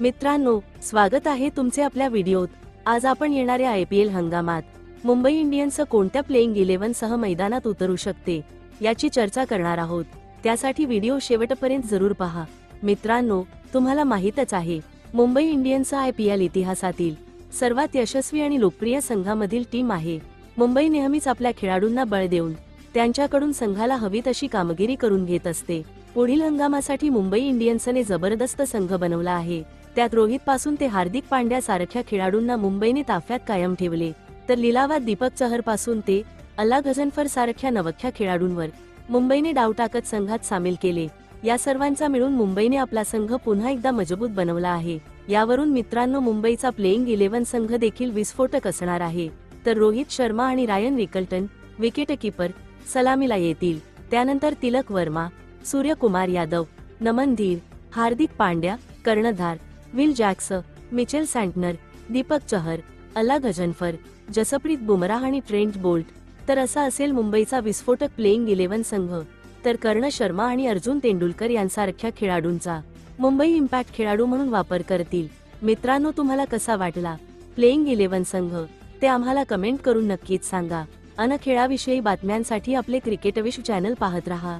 मित्रांनो स्वागत आहे तुमचे आपल्या व्हिडिओत. आज आपण येणाऱ्या आय पी एल हंगामात मुंबई इंडियन्स कोणत्या प्लेइंग इलेव्हन सह मैदानात उतरू शकते याची चर्चा करणार आहोत. त्यासाठी व्हिडिओ शेवटपर्यंत जरूर पहा. मित्रांनो तुम्हाला माहीतच आहे Mumbai Indians I P L इतिहासातील सर्वात यशस्वी आणि लोकप्रिय संघामधील टीम आहे. मुंबई नेहमीच आपल्या खेळाडूंना बळ देऊन त्यांच्याकडून संघाला हवी तशी कामगिरी करून घेत असते. पुढील हंगामासाठी मुंबई इंडियन्सने जबरदस्त संघ बनवला आहे. त्यात रोहित पासून ते हार्दिक पांड्या सारख्या खेळाडूंना मुंबईने ताफ्यात कायम ठेवले. तर लिलावात दीपक चहरपासून ते अल्ला गझनफर सारख्या नवख्या खेळाडूंवर मुंबईने डाव टाकत संघात सामील केले. या सर्वांचा मिळून मुंबईने आपला संघ पुन्हा एकदा मजबूत बनवला आहे. यावरून मित्रांनो मुंबईचा प्लेइंग इलेव्हन संघ देखील विस्फोटक असणार आहे. तर रोहित शर्मा आणि रायन रिकल्टन विकेटकीपर सलामीला येतील. त्यानंतर तिलक वर्मा सूर्यकुमार यादव नमन धीर हार्दिक पांड्या कर्णधार Will Jacks Mitchell Santner Deepak Chahar Allah Ghazanfar Jasprit Bumrah आणि ट्रेंट बोल्ट. तर असा असेल मुंबईचा विस्फोटक प्लेइंग इलेव्हन संघ. तर कर्ण शर्मा आणि अर्जुन तेंडुलकर यांसारख्या खेळाडूंचा. मुंबई इम्पॅक्ट खेळाडू म्हणून वापर करतील. मित्रांनो तुम्हाला कसा वाटला? प्लेइंग इलेव्हन संघ. ते आम्हाला कमेंट करून नक्कीच सांगा. अन खेळाविषयी बातम्यांसाठी आपले क्रिकेटविश चॅनल पाहत रहा.